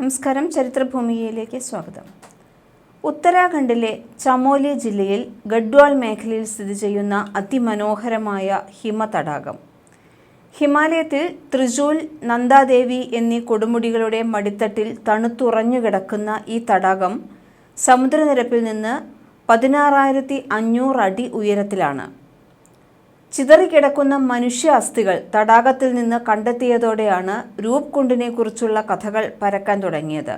നമസ്കാരം. ചരിത്രഭൂമികയിലേക്ക് സ്വാഗതം. ഉത്തരാഖണ്ഡിലെ ചമോലി ജില്ലയിൽ ഗഡ്വാൾ മേഖലയിൽ സ്ഥിതി ചെയ്യുന്ന അതിമനോഹരമായ ഹിമതടാകം ഹിമാലയത്തിൽ ത്രിജൂൽ നന്ദാദേവി എന്നീ കൊടുമുടികളുടെ മടിത്തട്ടിൽ തണുത്തുറഞ്ഞു കിടക്കുന്ന ഈ തടാകം സമുദ്രനിരപ്പിൽ നിന്ന് പതിനാറായിരത്തി അഞ്ഞൂറ് അടി ഉയരത്തിലാണ്. ചിതറിക്കിടക്കുന്ന മനുഷ്യ അസ്ഥികൾ തടാകത്തിൽ നിന്ന് കണ്ടെത്തിയതോടെയാണ് രൂപ് കുണ്ടിനെ കുറിച്ചുള്ള കഥകൾ പരക്കാൻ തുടങ്ങിയത്.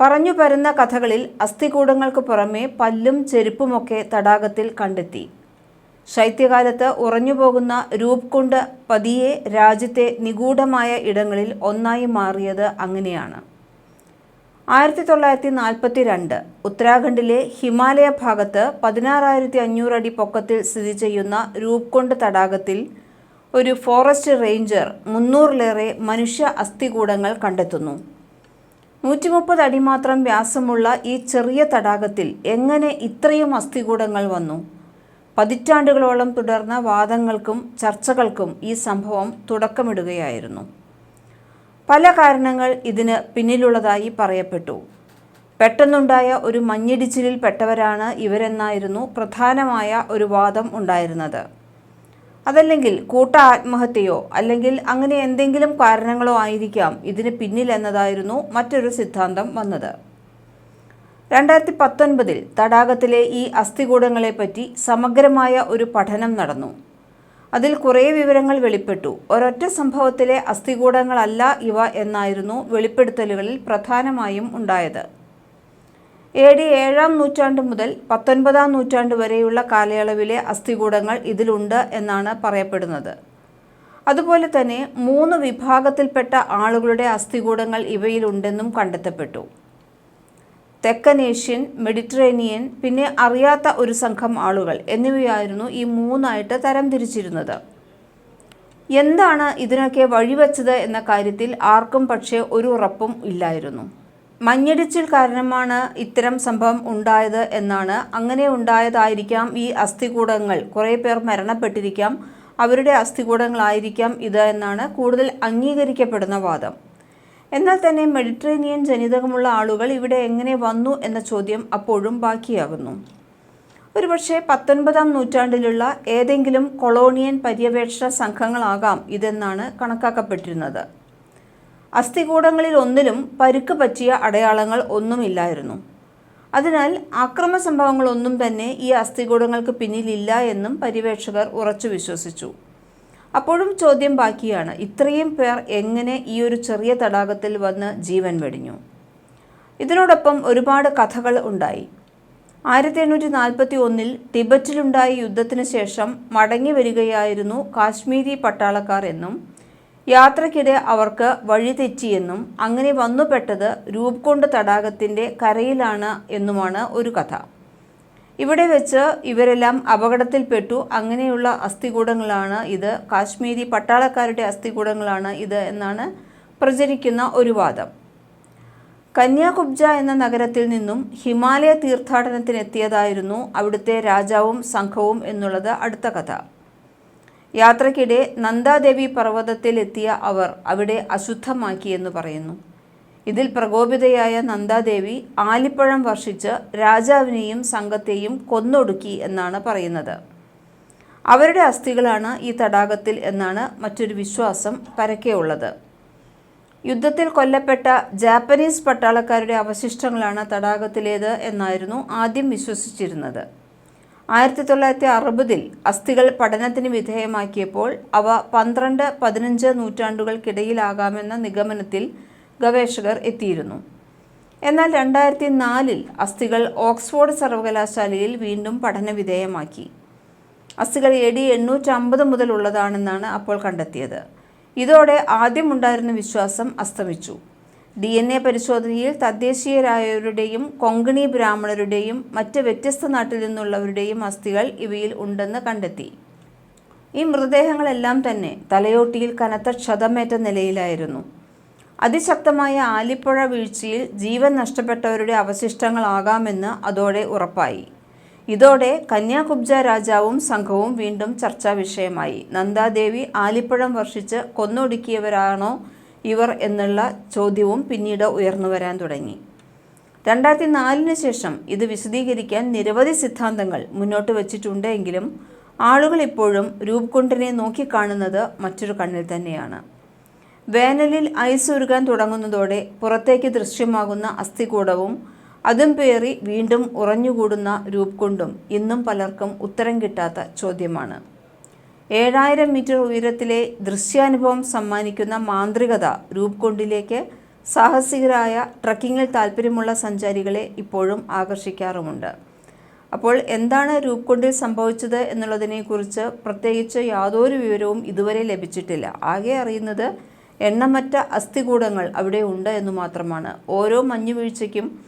പറഞ്ഞു പരുന്ന കഥകളിൽ അസ്ഥികൂടങ്ങൾക്ക് പുറമെ പല്ലും ചെരുപ്പുമൊക്കെ തടാകത്തിൽ കണ്ടെത്തി. ശൈത്യകാലത്ത് ഉറഞ്ഞുപോകുന്ന രൂപ് കുണ്ട് പതിയെ രാജ്യത്തെ നിഗൂഢമായ ഇടങ്ങളിൽ ഒന്നായി മാറിയത് അങ്ങനെയാണ്. ആയിരത്തി തൊള്ളായിരത്തി നാൽപ്പത്തി രണ്ട് ഉത്തരാഖണ്ഡിലെ ഹിമാലയ ഭാഗത്ത് പതിനാറായിരത്തി അഞ്ഞൂറ് അടി പൊക്കത്തിൽ സ്ഥിതി ചെയ്യുന്ന രൂപ്കൊണ്ട് തടാകത്തിൽ ഒരു ഫോറസ്റ്റ് റേഞ്ചർ മുന്നൂറിലേറെ മനുഷ്യ അസ്ഥികൂടങ്ങൾ കണ്ടെത്തുന്നു. നൂറ്റി മുപ്പത് അടി മാത്രം വ്യാസമുള്ള ഈ ചെറിയ തടാകത്തിൽ എങ്ങനെ ഇത്രയും അസ്ഥികൂടങ്ങൾ വന്നു? പതിറ്റാണ്ടുകളോളം തുടർന്ന വാദങ്ങൾക്കും ചർച്ചകൾക്കും ഈ സംഭവം തുടക്കമിടുകയായിരുന്നു. പല കാരണങ്ങൾ ഇതിന് പിന്നിലുള്ളതായി പറയപ്പെട്ടു. പെട്ടെന്നുണ്ടായ ഒരു മഞ്ഞിടിച്ചിലിൽ പെട്ടവരാണ് ഇവരെന്നായിരുന്നു പ്രധാനമായ ഒരു വാദം ഉണ്ടായിരുന്നത്. അതല്ലെങ്കിൽ കൂട്ട ആത്മഹത്യയോ അല്ലെങ്കിൽ അങ്ങനെ എന്തെങ്കിലും കാരണങ്ങളോ ആയിരിക്കാം ഇതിന് പിന്നിലെന്നതായിരുന്നു മറ്റൊരു സിദ്ധാന്തം വന്നത്. രണ്ടായിരത്തി പത്തൊൻപതിൽ തടാകത്തിലെ ഈ അസ്ഥികൂടങ്ങളെപ്പറ്റി സമഗ്രമായ ഒരു പഠനം നടന്നു. അതിൽ കുറേ വിവരങ്ങൾ വെളിപ്പെട്ടു. ഒരൊറ്റ സംഭവത്തിലെ അസ്ഥികൂടങ്ങളല്ല ഇവ എന്നായിരുന്നു വെളിപ്പെടുത്തലുകളിൽ പ്രധാനമായും ഉണ്ടായത്. എ ഡി ഏഴാം നൂറ്റാണ്ട് മുതൽ പത്തൊൻപതാം നൂറ്റാണ്ട് വരെയുള്ള കാലയളവിലെ അസ്ഥികൂടങ്ങൾ ഇതിലുണ്ട് എന്നാണ് പറയപ്പെടുന്നത്. അതുപോലെ തന്നെ മൂന്ന് വിഭാഗത്തിൽപ്പെട്ട ആളുകളുടെ അസ്ഥികൂടങ്ങൾ ഇവയിലുണ്ടെന്നും കണ്ടെത്തപ്പെട്ടു. തെക്കൻ ഏഷ്യൻ മെഡിറ്ററേനിയൻ പിന്നെ അറിയാത്ത ഒരു സംഘം ആളുകൾ എന്നിവയായിരുന്നു ഈ മൂന്നായിട്ട് തരംതിരിച്ചിരുന്നത്. എന്താണ് ഇതിനൊക്കെ വഴിവെച്ചത് എന്ന കാര്യത്തിൽ ആർക്കും പക്ഷേ ഒരു ഉറപ്പും ഇല്ലായിരുന്നു. മഞ്ഞിടിച്ചിൽ കാരണമാണ് ഇത്തരം സംഭവം ഉണ്ടായത് എന്നാണ്. അങ്ങനെ ഉണ്ടായതായിരിക്കാം ഈ അസ്ഥികൂടങ്ങൾ. കുറേ പേർ മരണപ്പെട്ടിരിക്കാം. അവരുടെ അസ്ഥികൂടങ്ങളായിരിക്കാം ഇത് എന്നാണ് കൂടുതൽ അംഗീകരിക്കപ്പെടുന്ന വാദം. എന്നാൽ തന്നെ മെഡിറ്ററേനിയൻ ജനിതകമുള്ള ആളുകൾ ഇവിടെ എങ്ങനെ വന്നു എന്ന ചോദ്യം അപ്പോഴും ബാക്കിയാകുന്നു. ഒരുപക്ഷെ പത്തൊൻപതാം നൂറ്റാണ്ടിലുള്ള ഏതെങ്കിലും കൊളോണിയൻ പര്യവേക്ഷണ സംഘങ്ങളാകാം ഇതെന്നാണ് കണക്കാക്കപ്പെട്ടിരുന്നത്. അസ്ഥികൂടങ്ങളിൽ ഒന്നിലും പരുക്ക് പറ്റിയ അടയാളങ്ങൾ ഒന്നുമില്ലായിരുന്നു. അതിനാൽ ആക്രമ സംഭവങ്ങളൊന്നും തന്നെ ഈ അസ്ഥികൂടങ്ങൾക്ക് പിന്നിലില്ല എന്നും പര്യവേക്ഷകർ ഉറച്ചു വിശ്വസിച്ചു. അപ്പോഴും ചോദ്യം ബാക്കിയാണ്. ഇത്രയും പേർ എങ്ങനെ ഈ ഒരു ചെറിയ തടാകത്തിൽ വന്ന് ജീവൻ വെടിഞ്ഞു? ഇതിനോടൊപ്പം ഒരുപാട് കഥകൾ ഉണ്ടായി. ആയിരത്തി എണ്ണൂറ്റി നാൽപ്പത്തി ഒന്നിൽ ടിബറ്റിലുണ്ടായ യുദ്ധത്തിന് ശേഷം മടങ്ങി വരികയായിരുന്നു കാശ്മീരി പട്ടാളക്കാർ എന്നും യാത്രക്കിടെ അവർക്ക് വഴിതെറ്റിയെന്നും അങ്ങനെ വന്നുപെട്ടത് രൂപകൊണ്ട് തടാകത്തിന്റെ കരയിലാണ് എന്നുമാണ് ഒരു കഥ. ഇവിടെ വെച്ച് ഇവരെല്ലാം അപകടത്തിൽപ്പെട്ടു. അങ്ങനെയുള്ള അസ്ഥികൂടങ്ങളാണ് ഇത്. കാശ്മീരി പട്ടാളക്കാരുടെ അസ്ഥികൂടങ്ങളാണ് ഇത് എന്നാണ് പ്രചരിക്കുന്ന ഒരു വാദം. കന്യാകുബ്ജ എന്ന നഗരത്തിൽ നിന്നും ഹിമാലയ തീർത്ഥാടനത്തിനെത്തിയതായിരുന്നു അവിടുത്തെ രാജാവും സംഘവും എന്നുള്ളത് അടുത്ത കഥ. യാത്രക്കിടെ നന്ദാദേവി പർവതത്തിലെത്തിയ അവർ അവിടെ അശുദ്ധമാക്കിയെന്ന് പറയുന്നു. ഇതിൽ പ്രകോപിതയായ നന്ദാദേവി ആലിപ്പഴം വർഷിച്ച് രാജാവിനെയും സംഘത്തെയും കൊന്നൊടുക്കി എന്നാണ് പറയുന്നത്. അവരുടെ അസ്ഥികളാണ് ഈ തടാകത്തിൽ എന്നാണ് മറ്റൊരു വിശ്വാസം പരക്കെയുള്ളത് യുദ്ധത്തിൽ കൊല്ലപ്പെട്ട ജാപ്പനീസ് പട്ടാളക്കാരുടെ അവശിഷ്ടങ്ങളാണ് തടാകത്തിലേത് എന്നായിരുന്നു ആദ്യം വിശ്വസിച്ചിരുന്നത്. ആയിരത്തി തൊള്ളായിരത്തി അറുപതിൽ അസ്ഥികൾ പഠനത്തിന് വിധേയമാക്കിയപ്പോൾ അവ പന്ത്രണ്ട് പതിനഞ്ച് നൂറ്റാണ്ടുകൾക്കിടയിലാകാമെന്ന നിഗമനത്തിൽ ഗവേഷകർ എത്തിയിരുന്നു. എന്നാൽ രണ്ടായിരത്തി നാലിൽ അസ്ഥികൾ ഓക്സ്ഫോർഡ് സർവകലാശാലയിൽ വീണ്ടും പഠനവിധേയമാക്കി. അസ്ഥികൾ എ ഡി എണ്ണൂറ്റമ്പത് മുതലുള്ളതാണെന്നാണ് അപ്പോൾ കണ്ടെത്തിയത്. ഇതോടെ ആദ്യമുണ്ടായിരുന്ന വിശ്വാസം അസ്തമിച്ചു. ഡി എൻ എ പരിശോധനയിൽ തദ്ദേശീയരായവരുടെയും കൊങ്കണി ബ്രാഹ്മണരുടെയും മറ്റ് വ്യത്യസ്ത നാട്ടിൽ നിന്നുള്ളവരുടെയും അസ്ഥികൾ ഇവയിൽ ഉണ്ടെന്ന് കണ്ടെത്തി. ഈ മൃതദേഹങ്ങളെല്ലാം തന്നെ തലയോട്ടിയിൽ കനത്ത ക്ഷതമേറ്റ നിലയിലായിരുന്നു. അതിശക്തമായ ആലിപ്പുഴ വീഴ്ചയിൽ ജീവൻ നഷ്ടപ്പെട്ടവരുടെ അവശിഷ്ടങ്ങളാകാമെന്ന് അതോടെ ഉറപ്പായി. ഇതോടെ കന്യാകുബ്ജ രാജാവും സംഘവും വീണ്ടും ചർച്ചാ വിഷയമായി. നന്ദാദേവി ആലിപ്പഴം വർഷിച്ച് കൊന്നൊടുക്കിയവരാണോ ഇവർ എന്നുള്ള ചോദ്യവും പിന്നീട് ഉയർന്നു വരാൻ തുടങ്ങി. രണ്ടായിരത്തി നാലിന് ശേഷം ഇത് വിശദീകരിക്കാൻ നിരവധി സിദ്ധാന്തങ്ങൾ മുന്നോട്ട് വച്ചിട്ടുണ്ടെങ്കിലും ആളുകൾ ഇപ്പോഴും രൂപ്കുണ്ടിനെ നോക്കിക്കാണുന്നത് മറ്റൊരു കണ്ണിൽ തന്നെയാണ്. വേനലിൽ ഐസ് ഉരുകാൻ തുടങ്ങുന്നതോടെ പുറത്തേക്ക് ദൃശ്യമാകുന്ന അസ്ഥികൂടവും അതും പേറി വീണ്ടും ഉറഞ്ഞുകൂടുന്ന രൂപ്കുണ്ടും ഇന്നും പലർക്കും ഉത്തരം കിട്ടാത്ത ചോദ്യമാണ്. ഏഴായിരം മീറ്റർ ഉയരത്തിലെ ദൃശ്യാനുഭവം സമ്മാനിക്കുന്ന മാന്ത്രികത രൂപ്കുണ്ടിലേക്ക് സാഹസികരായ ട്രക്കിങ്ങിൽ താല്പര്യമുള്ള സഞ്ചാരികളെ ഇപ്പോഴും ആകർഷിക്കാറുമുണ്ട്. അപ്പോൾ എന്താണ് രൂപ്കുണ്ടിൽ സംഭവിച്ചത് എന്നുള്ളതിനെക്കുറിച്ച് പ്രത്യേകിച്ച് യാതൊരു വിവരവും ഇതുവരെ ലഭിച്ചിട്ടില്ല. ആകെ അറിയുന്നത് എണ്ണമറ്റ അസ്ഥികൂടങ്ങൾ അവിടെ ഉണ്ട് എന്ന് മാത്രമാണ്. ഓരോ മഞ്ഞുവീഴ്ചയ്ക്കും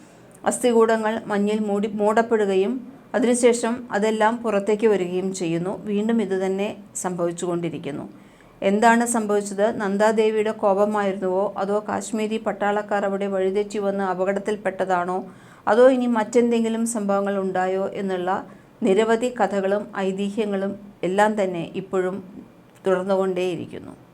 അസ്ഥികൂടങ്ങൾ മഞ്ഞിൽ മൂടി മൂടപ്പെടുകയും അതിനുശേഷം അതെല്ലാം പുറത്തേക്ക് വരികയും ചെയ്യുന്നു. വീണ്ടും ഇതുതന്നെ സംഭവിച്ചുകൊണ്ടിരിക്കുന്നു. എന്താണ് സംഭവിച്ചത്? നന്ദാദേവിയുടെ കോപമായിരുന്നുവോ? അതോ കാശ്മീരി പട്ടാളക്കാർ അവിടെ വഴിതെറ്റി വന്ന് അപകടത്തിൽപ്പെട്ടതാണോ? അതോ ഇനി മറ്റെന്തെങ്കിലും സംഭവങ്ങൾ ഉണ്ടായോ എന്നുള്ള നിരവധി കഥകളും ഐതിഹ്യങ്ങളും എല്ലാം തന്നെ ഇപ്പോഴും തുടർന്നുകൊണ്ടേയിരിക്കുന്നു.